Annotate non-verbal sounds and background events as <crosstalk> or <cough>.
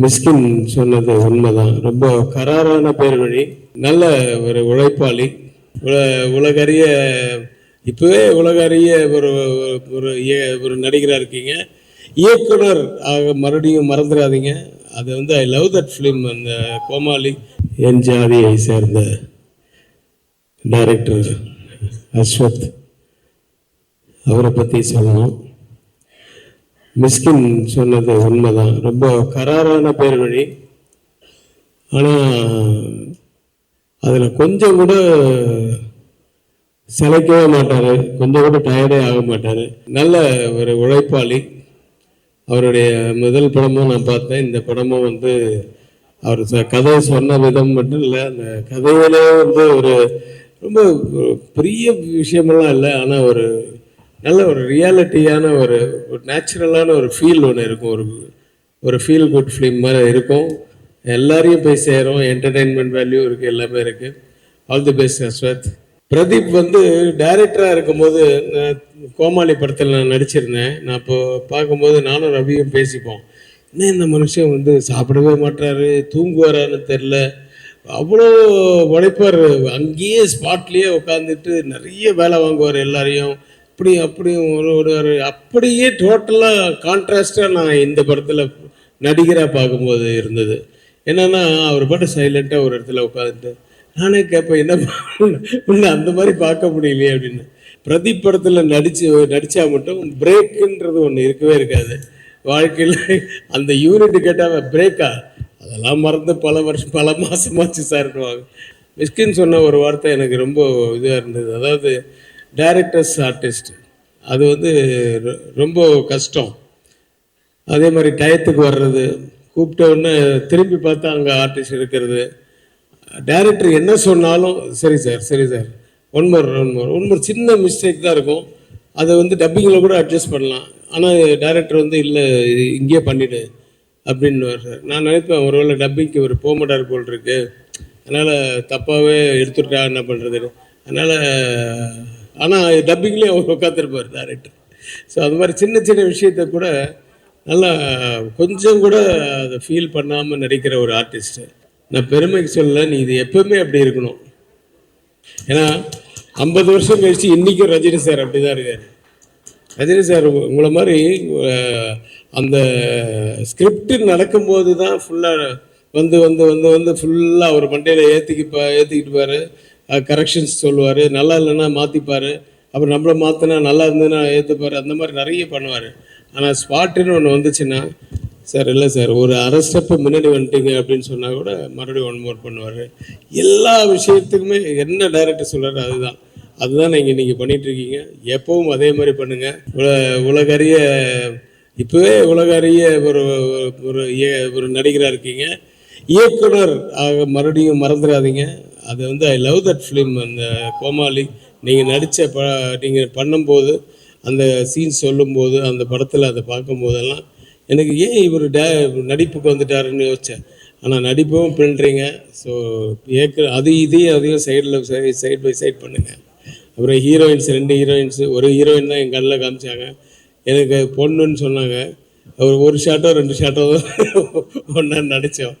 மிஸ்கின் சொன்னது உண்மைதான். ரொம்ப கராரான பேர் வழி நல்ல ஒரு உழைப்பாளி. உல- உலகறிய இப்பவே உலகறிய ஒரு ஒரு இய- ஒரு நடிகராக இருக்கீங்க. இயக்குனர் ஆக மறுபடியும் மறந்துடாதீங்க. அது வந்து ஐ லவ் தட் ஃபிலிம் அந்த கோமாளி. என் ஜாதியை சேர்ந்த டைரக்டர் அஸ்வத். அவரை பற்றி சொல்லணும். மிஸ்கின் சொன்னது உண்மைதான். ரொம்ப கராரான பேர் வழி ஆனால் அதில் கொஞ்சம் கூட சிலைக்கவே மாட்டார். கொஞ்சம் கூட டயர்டே ஆக மாட்டார். நல்ல ஒரு உழைப்பாளி. அவருடைய முதல் படமும் நான் பார்த்தேன். இந்த படமும் வந்து அவர் ச- கதை சொன்ன விதம் மட்டும் இல்லை. அந்த கதையிலே வந்து ஒரு ரொம்ப பெரிய விஷயமெல்லாம் இல்லை. ஆனால் ஒரு நல்ல ஒரு ரியாலிட்டியான ஒரு ஒரு நேச்சுரலான ஒரு ஃபீல் ஒன்று இருக்கும். ஒரு ஒரு ஃபீல் குட் ஃபிலிம் மாதிரி இருக்கும். எல்லாரையும் போய் சேரும். என்டர்டெயின்மெண்ட் வேல்யூ இருக்குது எல்லாமே இருக்குது all the best Ashwath Pradeep வந்து டைரக்டராக இருக்கும்போது நான் கோமாளி படத்தில் நான் நடிச்சிருந்தேன். நான் இப்போ பார்க்கும்போது நானும் ரவியும் பேசிப்போம். என்ன இந்த மனுஷன் வந்து சாப்பிடவே மாட்டாரு தூங்குவாரான்னு தெரில அவ்வளோ உழைப்பார். அங்கேயே ஸ்பாட்லேயே உட்காந்துட்டு நிறைய வேலை வாங்குவார் எல்லாரையும். அப்படி அப்படியும் ஒரு ஒரு அப்படியே டோட்டலாக கான்ட்ராஸ்டாக நான் இந்த படத்தில் நடிகராக பார்க்கும்போது இருந்தது. என்னென்னா அவர் பாட்டு சைலண்ட்டாக ஒரு இடத்துல உட்காந்துட்டு நானே கேட்பேன் என்ன உன்னை அந்த மாதிரி பார்க்க முடியலையே அப்படின்னு. பிரதி படத்தில் நடிச்சு நடித்தா மட்டும் பிரேக்குன்றது ஒன்று இருக்கவே இருக்காது. வாழ்க்கையில் அந்த யூனிட் கேட்டால் பிரேக்கா அதெல்லாம் மறந்து பல வருஷம் பல மாதமாச்சு சார்னுவாங்க மிஸ்கின் சொன்ன ஒரு வார்த்தை எனக்கு ரொம்ப இதாக இருந்தது. அதாவது டைரக்டர்ஸ் ஆர்டிஸ்ட் அது வந்து ரொ- ரொம்ப கஷ்டம். அதே மாதிரி டயத்துக்கு வர்றது கூப்பிட்ட உடனே திரும்பி பார்த்தா அங்கே ஆர்டிஸ்ட் இருக்கிறது. டைரக்டர் என்ன சொன்னாலும் சரி சார் சரி sir one more one more one more சின்ன மிஸ்டேக் தான் இருக்கும். அதை வந்து டப்பிங்கில் கூட அட்ஜஸ்ட் பண்ணலாம். ஆனால் டைரக்டர் வந்து இல்லை இது இங்கேயே பண்ணிவிடு அப்படின்னு சார் நான் நினைப்பேன் ஒருவேளை டப்பிங்க்கு ஒரு போக மாட்டார் போல் இருக்கு. அதனால் தப்பாகவே எடுத்துட்டா என்ன பண்ணுறது அதனால் ஆனால் டப்பிங்லேயும் அவர் உட்காந்துருப்பார் டேரக்டர் ஸோ அது மாதிரி சின்ன சின்ன விஷயத்த கூட நல்லா கொஞ்சம் கூட அதை ஃபீல் பண்ணாமல் நடிக்கிற ஒரு ஆர்டிஸ்ட்டு நான் பெருமைக்கு சொல்லலை நீ இது எப்பவுமே அப்படி இருக்கணும். ஏன்னா ஐம்பது வருஷம் கழிச்சு இன்றைக்கும் ரஜினி சார் அப்படி தான் இருக்கார். ரஜினி சார் உங்களை மாதிரி அந்த ஸ்கிரிப்ட் நடக்கும்போது தான் ஃபுல்லாக வந்து வந்து வந்து வந்து ஃபுல்லாக அவர் மண்டையில் ஏற்றிக்கிப்பா ஏற்றிக்கிட்டுப்பார் கரெக்ஷன்ஸ் சொல்லுவார். நல்லா இல்லைன்னா மாற்றிப்பார் அப்புறம் நம்மளை மாற்றினா நல்லா இருந்ததுன்னா ஏற்றுப்பார் அந்த மாதிரி நிறைய பண்ணுவார். ஆனால் ஸ்பாட்டுன்னு ஒன்று வந்துச்சுன்னா சார் இல்லை சார் ஒரு அரை ஸ்டெப்பு முன்னாடி வந்துட்டீங்க அப்படின்னு சொன்னால் கூட மறுபடியும் ஒன் மோர் பண்ணுவார். எல்லா விஷயத்துக்குமே என்ன டைரக்டர் சொல்கிறார் அதுதான். அதுதான் நீங்கள் நீங்கள் பண்ணிகிட்ருக்கீங்க எப்பவும் அதே மாதிரி பண்ணுங்கள் உல உலகறிய இப்போவே உலகறிய ஒரு ஒரு ஒரு நடிகராக இருக்கீங்க. இயக்குனர் ஆக மறுபடியும் மறந்துடாதீங்க. அது வந்து ஐ லவ் தட் ஃபிலிம் அந்த கோமாளி நீங்கள் நடித்த ப நீங்கள் பண்ணும்போது அந்த சீன் சொல்லும்போது அந்த படத்தில் அதை பார்க்கும்போதெல்லாம் எனக்கு ஏன் இவர் டே நடிப்புக்கு வந்துட்டாருன்னு யோசித்தேன் ஆனால் நடிப்பும் பின்னுறீங்க ஸோ ஏற்க அது இதையும் அதையும் சைடில் சைட் பை சைட் பண்ணுங்கள் அப்புறம் ஹீரோயின்ஸ் ரெண்டு ஹீரோயின்ஸு ஒரு ஹீரோயின் தான் என் கண்ணில் காமிச்சாங்க. எனக்கு பொண்ணுன்னு சொன்னாங்க. ஒரு ஒரு ஷாட்டோ ரெண்டு ஷாட்டோ <laughs> ஒன்றா நடித்தோம்